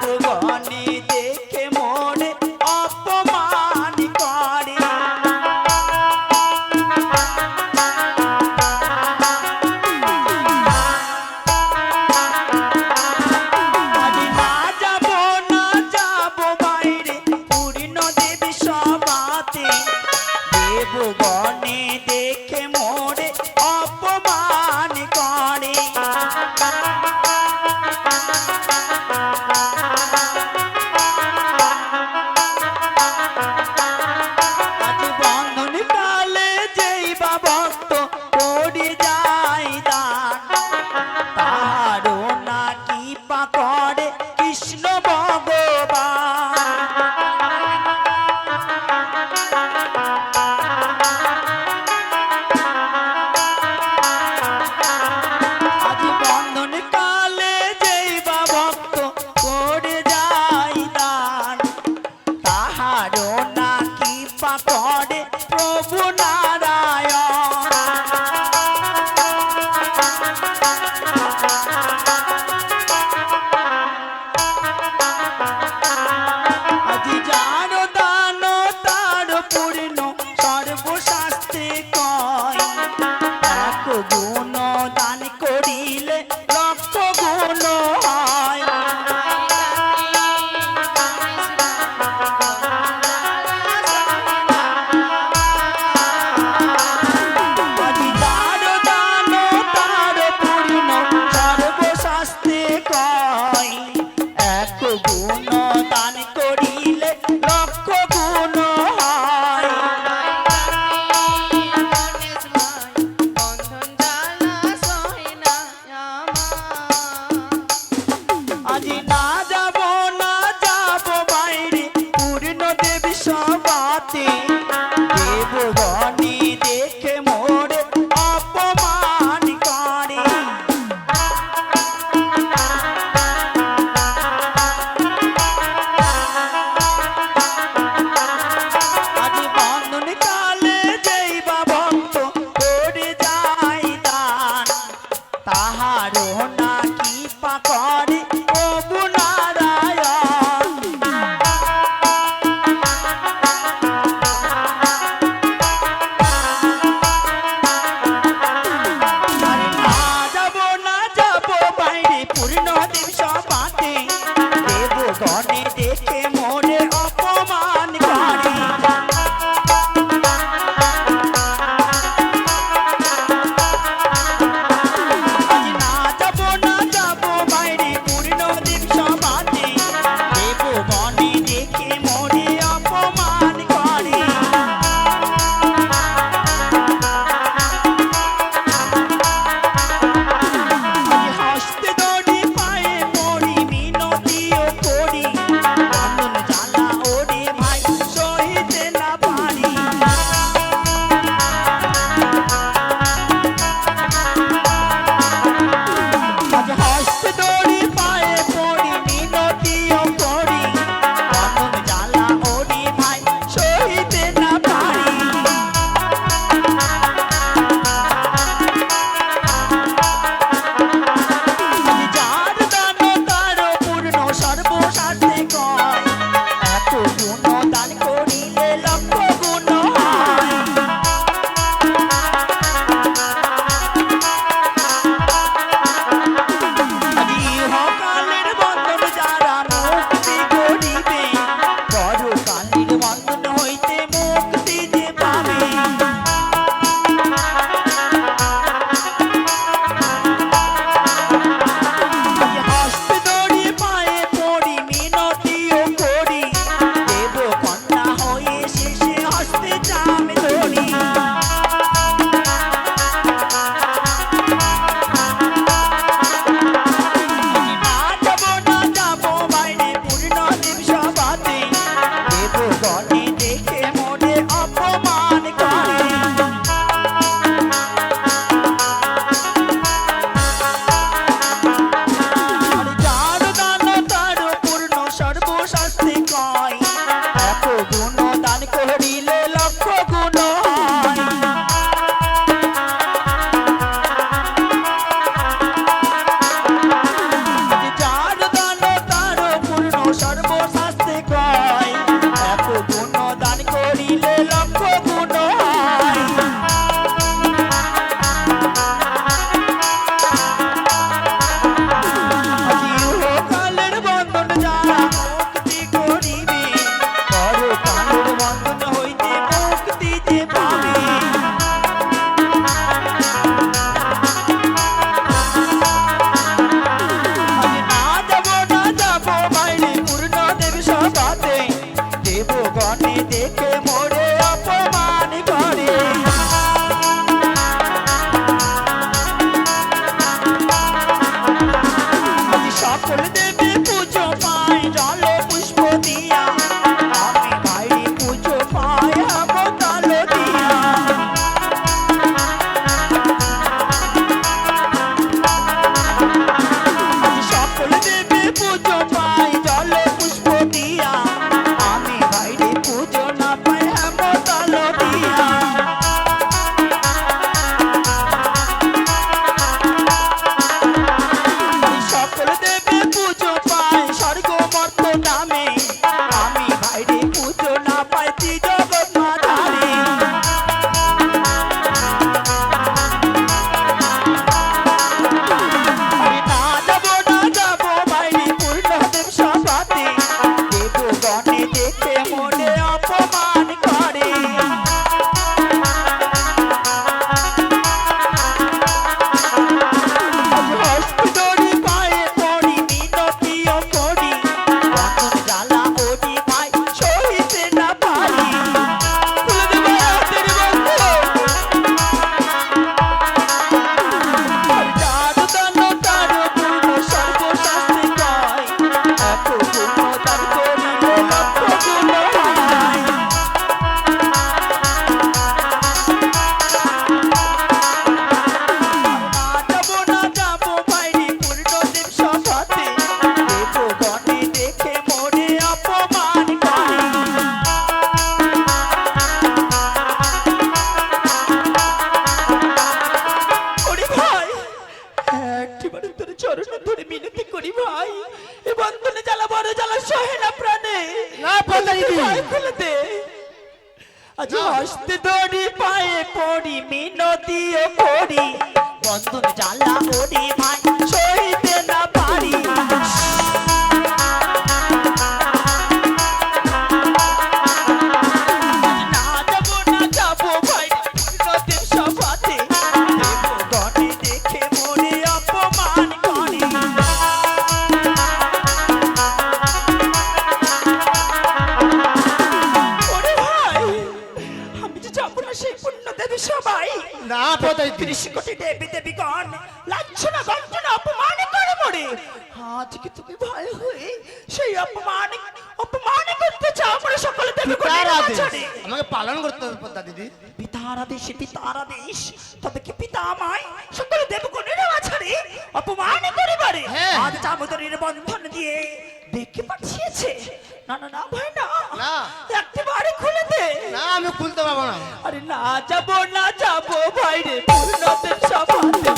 দেবগণে দেখে করে দেবগণে চরণ ধরে মিনতি করি ভাই। এ বন্ধনে জ্বালা বড় জ্বালা সহে না প্রাণে। না। ভাই খুলে দে। আজ হস্তে ধরি পায়ে পড়ি মিনতিও করি। বন্ধন জ্বালা ওরে ভাই সহিতে না পারি। আমি যে যাব না সেই পুণ্য দেবী সবাই। না পদাইতি ত্রিশ কোটি দেবী দেবীগণ লাঞ্ছনা গঞ্জনা অপমান করে মরে। আজকে তুমি ভাই হয়ে সেই অপমান অপমান করতে চাও আমরা সকলে দেবী তার আদেশ। আমাকে পালন করতে হবে পদ্মা দিদি। পিতার আদেশে পিতার আদেশ। তবে কি পিতা আমায় সকলে দেবগণের আছাড়ে অপমান করিবারে হ্যাঁ। আজ চামদরের বন্ধন দিয়ে দেখে পাঠিয়েছে। না না না ভাই না। না আমি খুলতে পারব না। আরে না যাব না যাব ভাই রে পূর্ণতে সমাতে